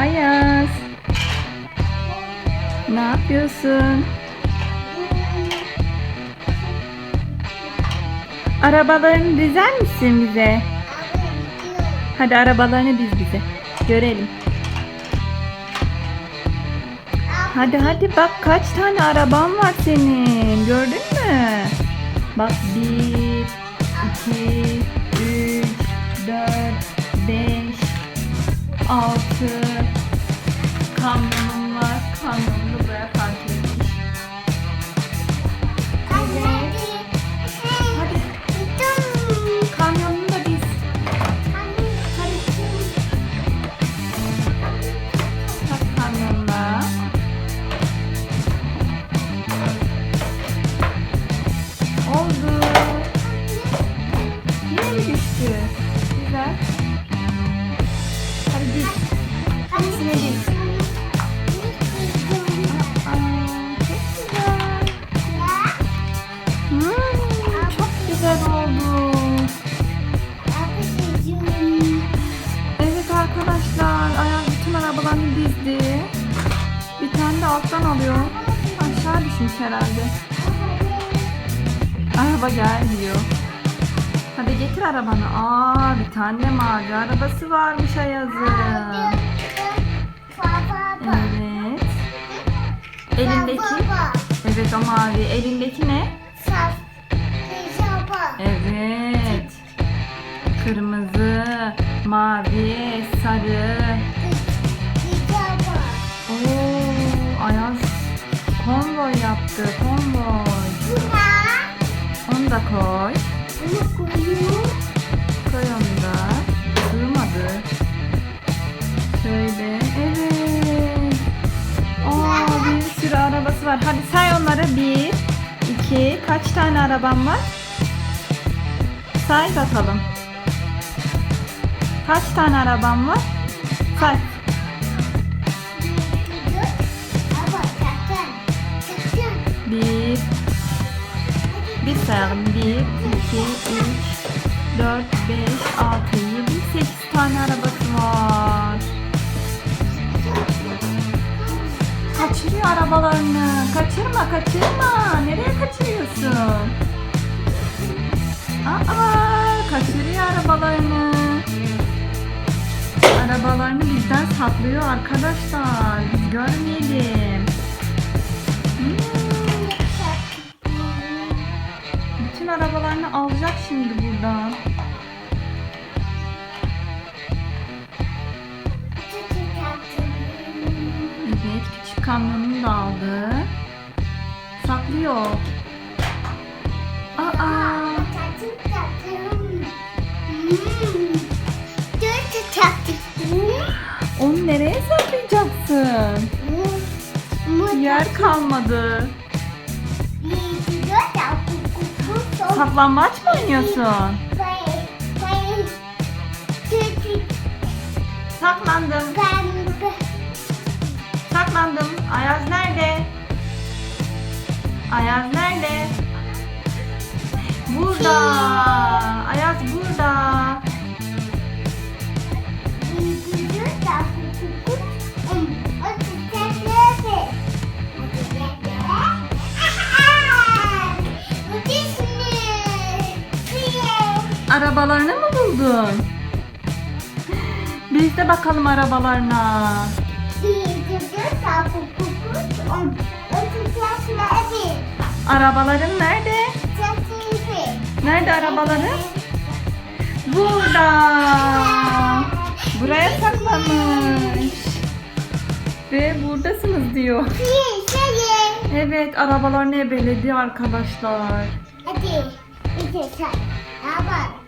Ayaz. Ne yapıyorsun? Arabalarını dizer misin bize? Hadi arabalarını diz bize. Görelim. Hadi hadi bak kaç tane araban var senin. Gördün mü? Bak bir, iki, üç, dört, beş, altı. Kamyonum var. Kamyonunu alttan alıyor. Aşağı düşmüş herhalde. Araba gelmiyor. Hadi getir arabanı. Aa, bir tane mavi arabası varmış Ayaz'ın. Evet. Elindeki? Evet o mavi. Elindeki ne? Evet. Kırmızı, mavi, sarı. Oo, konvoy yaptı. Konvoy. Onu da koy. Koy onu da. Sığmadı. Şöyle. Evet. Aa, bir sürü arabası var. Hadi say onları. Bir, iki. Kaç tane araban var? Say bakalım. Kaç tane araban var? Say. Bir. Bir sayalım. Bir, iki, üç, dört, beş, altı, yedi, sekiz tane arabası var. Kaçırıyor arabalarını. Kaçırma, kaçırma. Nereye kaçırıyorsun? Aa, kaçırıyor arabalarını. Arabalarını bizden saklıyor arkadaşlar. Biz görmeyelim. Bütün arabalarını alacak şimdi buradan. Evet, küçük kamyonunu da aldı. Saklıyor. Aa, onu nereye saklayacaksın? Yer kalmadı. Saklambaç mı oynuyorsun? Saklandım. Saklandım. Ayaz nerede? Ayaz nerede? Burada. Arabalarını mı buldun? Biz de bakalım arabalarına. Arabaların nerede? Nerede arabaları? Burada. Buraya saklamış. Ve buradasınız diyor. Evet arabalarını ebeledi arkadaşlar. Hadi. Bir sen. Ama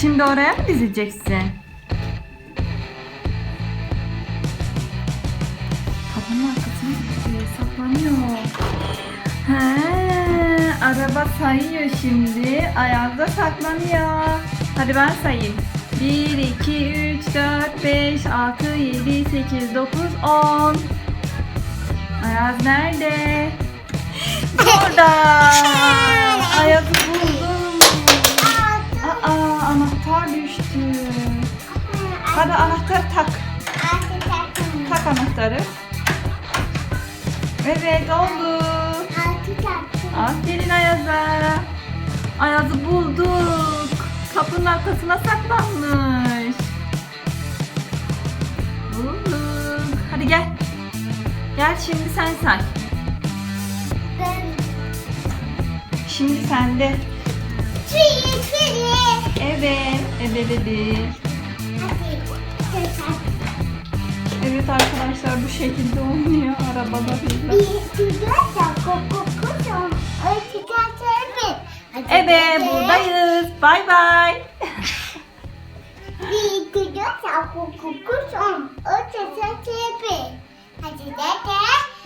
Şimdi oraya mı dizeceksin? Kapının arkasına gitti, saklanıyor. He, araba sayıyor şimdi. Ayağında saklanıyor. Hadi ben sayayım. 1, 2, 3, 4, 5, 6, 7, 8, 9, 10. Ayaz nerede? Burada. Ayaz'ı düştü. Hadi anahtar tak. Tak anahtarı. Evet oldu. Aferin Ayaz'a. Ayaz'ı bulduk. Kapının arkasına saklanmış. Bulduk. Hadi gel. Gel şimdi sen say. Şimdi sende. Three, three. Evet. Say. Evet arkadaşlar bu şekilde oynuyor dört, Hadi Evet buradayız. Bay bay.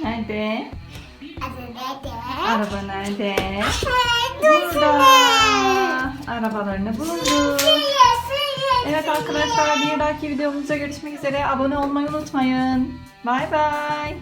Nerede? Araba nerede? Burada. Arabalarını bulduk. Evet arkadaşlar bir dahaki videomuzda görüşmek üzere. Abone olmayı unutmayın. Bay bay.